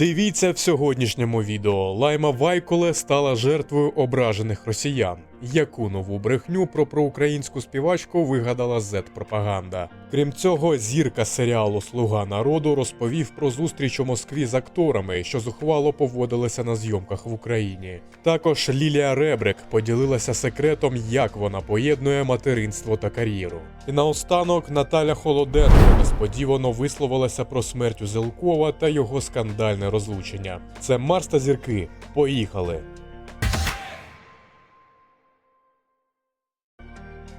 Дивіться в сьогоднішньому відео. Лайма Вайколе стала жертвою ображених росіян. Яку нову брехню про проукраїнську співачку вигадала Z-пропаганда. Крім цього, зірка серіалу Слуга народу розповів про зустріч у Москві з акторами, що зухвало поводилися на зйомках в Україні. Також Лілія Ребрик поділилася секретом, як вона поєднує материнство та кар'єру. І наостанок Наталя Холоденко несподівано висловилася про смерть Узелкова та його скандальне розлучення. Це Марс та зірки. Поїхали!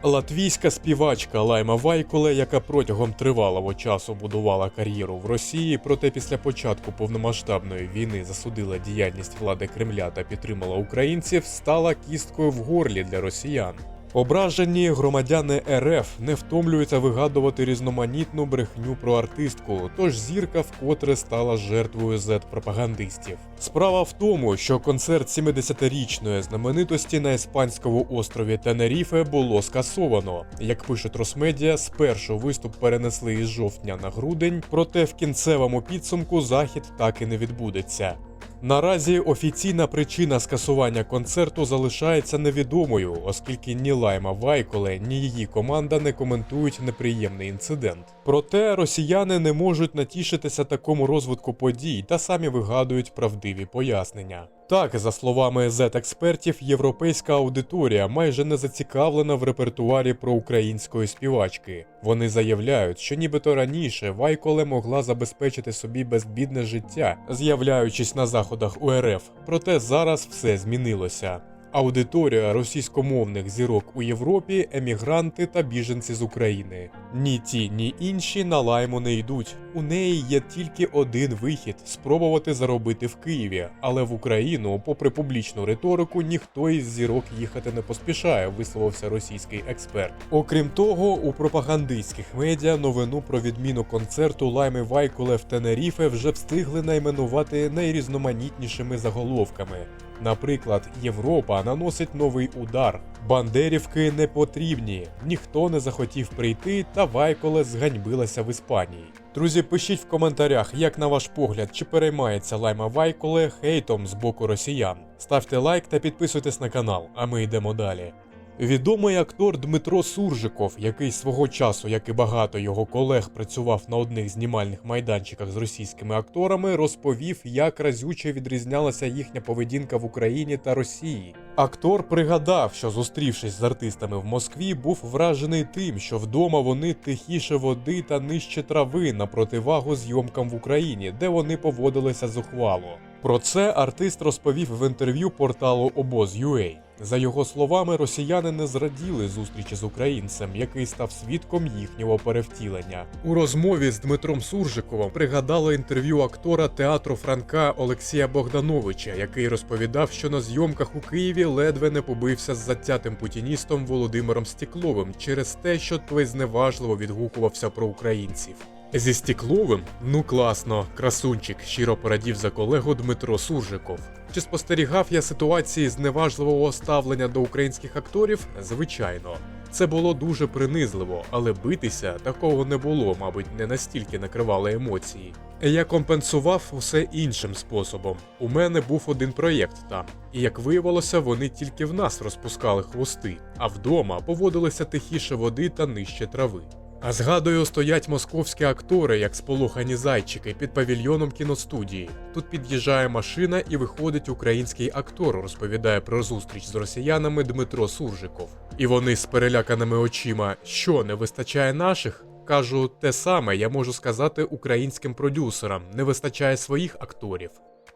Латвійська співачка Лайма Вайколе, яка протягом тривалого часу будувала кар'єру в Росії, проте після початку повномасштабної війни засудила діяльність влади Кремля та підтримала українців, стала кісткою в горлі для росіян. Ображені громадяни РФ не втомлюються вигадувати різноманітну брехню про артистку, тож зірка вкотре стала жертвою Z-пропагандистів. Справа в тому, що концерт 70-річної знаменитості на іспанському острові Тенеріфе було скасовано. Як пишуть Росмедіа, спершу виступ перенесли із жовтня на грудень, проте в кінцевому підсумку захід так і не відбудеться. Наразі офіційна причина скасування концерту залишається невідомою, оскільки ні Лайма Вайколе, ні її команда не коментують неприємний інцидент. Проте росіяни не можуть натішитися такому розвитку подій та самі вигадують правдиві пояснення. Так, за словами Z-експертів, європейська аудиторія майже не зацікавлена в репертуарі про української співачки. Вони заявляють, що нібито раніше Вайколе могла забезпечити собі безбідне життя, з'являючись на заходах УРФ. Проте зараз все змінилося. Аудиторія російськомовних зірок у Європі емігранти та біженці з України. Ні ті, ні інші на лайму не йдуть. У неї є тільки один вихід спробувати заробити в Києві, але в Україну, попри публічну риторику, ніхто із зірок їхати не поспішає, висловився російський експерт. Окрім того, у пропагандистських медіа новину про відміну концерту Лайми Вайколе в Тенеріфе вже встигли найменувати найрізноманітнішими заголовками. Наприклад, Європа наносить новий удар. Бандерівки не потрібні, ніхто не захотів прийти, та Вайколе зганьбилася в Іспанії. Друзі, пишіть в коментарях, як на ваш погляд, чи переймається лайма Вайколе хейтом з боку росіян. Ставте лайк та підписуйтесь на канал, а ми йдемо далі. Відомий актор Дмитро Суржиков, який свого часу, як і багато його колег, працював на одних знімальних майданчиках з російськими акторами, розповів, як разюче відрізнялася їхня поведінка в Україні та Росії. Актор пригадав, що зустрівшись з артистами в Москві, був вражений тим, що вдома вони тихіше води та нижче трави на противагу зйомкам в Україні, де вони поводилися зухвало. Про це артист розповів в інтерв'ю порталу Обоз.ua. За його словами, росіяни не зраділи зустрічі з українцем, який став свідком їхнього перевтілення. У розмові з Дмитром Суржиковим пригадало інтерв'ю актора театру Франка Олексія Богдановича, який розповідав, що на зйомках у Києві ледве не побився з затятим путіністом Володимиром Стекловим через те, що той зневажливо відгукувався про українців. Зі Стекловим? Ну класно, красунчик, щиро порадів за колегу Дмитро Суржиков. Чи спостерігав я ситуації зневажливого ставлення до українських акторів? Звичайно. Це було дуже принизливо, але битися такого не було, мабуть, не настільки накривали емоції. Я компенсував усе іншим способом. У мене був один проєкт там, і як виявилося, вони тільки в нас розпускали хвости, а вдома поводилися тихіше води та нижче трави. А згадую, стоять московські актори, як сполохані зайчики, під павільйоном кіностудії. Тут під'їжджає машина і виходить український актор, розповідає про зустріч з росіянами Дмитро Суржиков. І вони з переляканими очима, що не вистачає наших? Кажу, те саме я можу сказати українським продюсерам, не вистачає своїх акторів.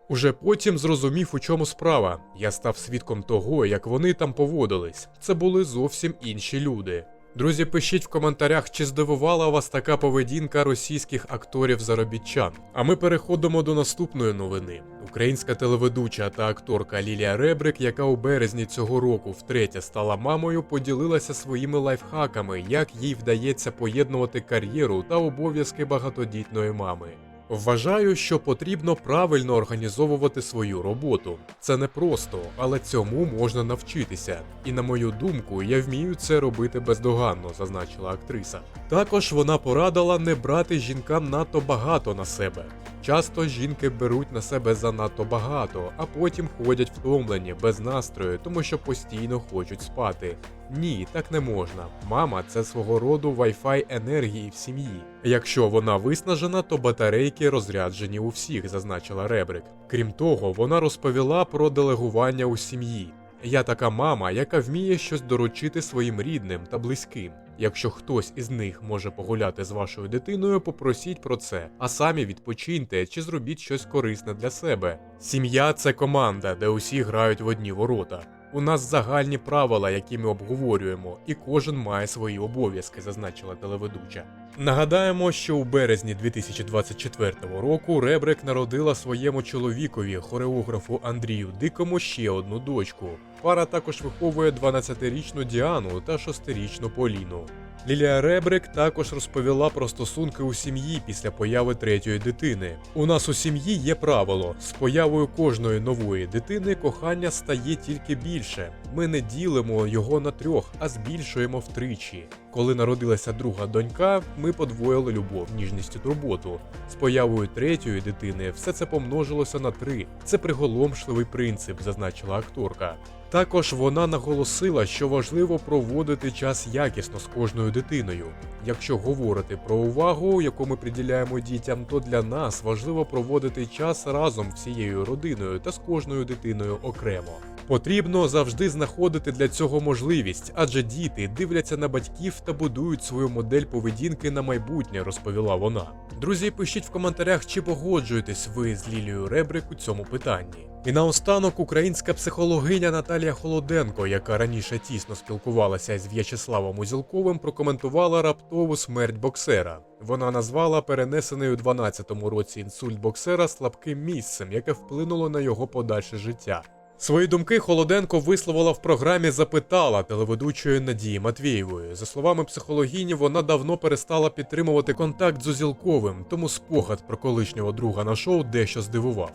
Уже потім зрозумів, у чому справа. Я став свідком того, як вони там поводились. Це були зовсім інші люди. Друзі, пишіть в коментарях, чи здивувала вас така поведінка російських акторів-заробітчан. А ми переходимо до наступної новини. Українська телеведуча та акторка Лілія Ребрик, яка у березні цього року втретє стала мамою, поділилася своїми лайфхаками, як їй вдається поєднувати кар'єру та обов'язки багатодітної мами. Вважаю, що потрібно правильно організовувати свою роботу. Це не просто, але цьому можна навчитися. І на мою думку, я вмію це робити бездоганно, зазначила актриса. Також вона порадила не брати жінкам надто багато на себе. Часто жінки беруть на себе занадто багато, а потім ходять втомлені, без настрою, тому що постійно хочуть спати. Ні, так не можна. Мама це свого роду Wi-Fi енергії в сім'ї. Якщо вона виснажена, то батарейки розряджені у всіх, зазначила Ребрик. Крім того, вона розповіла про делегування у сім'ї. Я така мама, яка вміє щось доручити своїм рідним та близьким. Якщо хтось із них може погуляти з вашою дитиною, попросіть про це, а самі відпочиньте чи зробіть щось корисне для себе. Сім'я це команда, де усі грають в одні ворота. У нас загальні правила, які ми обговорюємо, і кожен має свої обов'язки, зазначила телеведуча. Нагадаємо, що у березні 2024 року Ребрик народила своєму чоловікові, хореографу Андрію Дикому, ще одну дочку. Пара також виховує 12-річну Діану та 6-річну Поліну. Лілія Ребрик також розповіла про стосунки у сім'ї після появи третьої дитини. У нас у сім'ї є правило: з появою кожної нової дитини кохання стає тільки більше. Ми не ділимо його на трьох, а збільшуємо втричі. Коли народилася друга донька, ми подвоїли любов, ніжність і турботу. З появою третьої дитини все це помножилося на три. Це приголомшливий принцип, зазначила акторка. Також вона наголосила, що важливо проводити час якісно з кожною дитиною. Якщо говорити про увагу, яку ми приділяємо дітям, то для нас важливо проводити час разом всією родиною та з кожною дитиною окремо. Потрібно завжди знаходити для цього можливість, адже діти дивляться на батьків та будують свою модель поведінки на майбутнє, розповіла вона. Друзі, пишіть в коментарях, чи погоджуєтесь ви з Лілією Ребрик у цьому питанні. І наостанок українська психологиня Наталія Холоденко, яка раніше тісно спілкувалася з В'ячеславом Узілковим, прокоментувала раптову смерть боксера. Вона назвала перенесений у 12-му році інсульт боксера слабким місцем, яке вплинуло на його подальше життя. Свої думки Холоденко висловила в програмі Запитала телеведучої Надії Матвієвої. За словами психологіні, вона давно перестала підтримувати контакт з Узілковим, тому спогад про колишнього друга на шоу дещо здивував.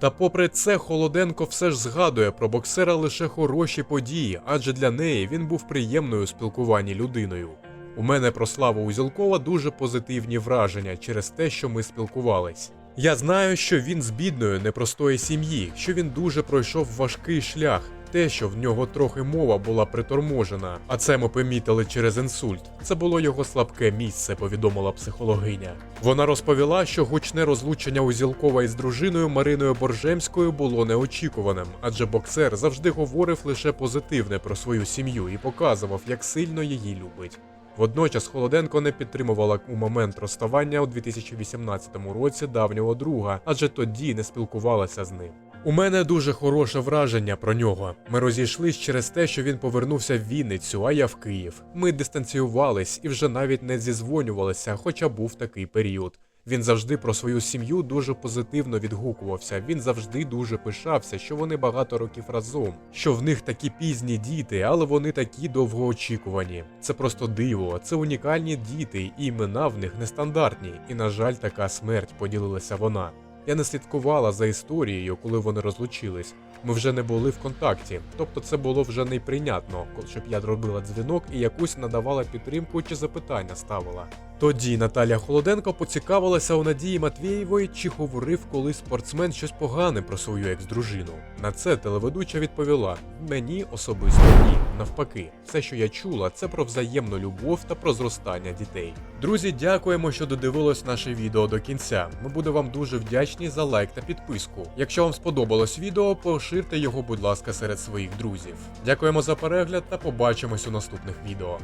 Та попри це, Холоденко все ж згадує про боксера лише хороші події, адже для неї він був приємною у спілкуванні людиною. У мене про Славу Узілкова дуже позитивні враження через те, що ми спілкувались. Я знаю, що він з бідної, непростої сім'ї, що він дуже пройшов важкий шлях. Те, що в нього трохи мова була приторможена, а це ми помітили через інсульт. Це було його слабке місце, повідомила психологиня. Вона розповіла, що гучне розлучення Узілкова із дружиною Мариною Боржемською було неочікуваним, адже боксер завжди говорив лише позитивне про свою сім'ю і показував, як сильно її любить. Водночас Холоденко не підтримувала у момент розставання у 2018 році давнього друга, адже тоді не спілкувалася з ним. У мене дуже хороше враження про нього. Ми розійшлись через те, що він повернувся в Вінницю, а я в Київ. Ми дистанціювались і вже навіть не зізвонювалися, хоча був такий період. Він завжди про свою сім'ю дуже позитивно відгукувався. Він завжди дуже пишався, що вони багато років разом, що в них такі пізні діти, але вони такі довгоочікувані. Це просто диво, це унікальні діти, і імена в них нестандартні. І, на жаль, така смерть поділилася вона. Я не слідкувала за історією, коли вони розлучились. Ми вже не були в контакті, тобто це було вже неприйнятно, щоб я робила дзвінок і якусь надавала підтримку чи запитання ставила. Тоді Наталя Холоденко поцікавилася у Надії Матвієвої, чи говорив колись спортсмен щось погане про свою екс-дружину. На це телеведуча відповіла: мені особисто ні. Навпаки, все, що я чула, це про взаємну любов та про зростання дітей. Друзі, дякуємо, що додивились наше відео до кінця. Ми будемо вам дуже вдячні за лайк та підписку. Якщо вам сподобалось відео, поширте його, будь ласка, серед своїх друзів. Дякуємо за перегляд та побачимось у наступних відео.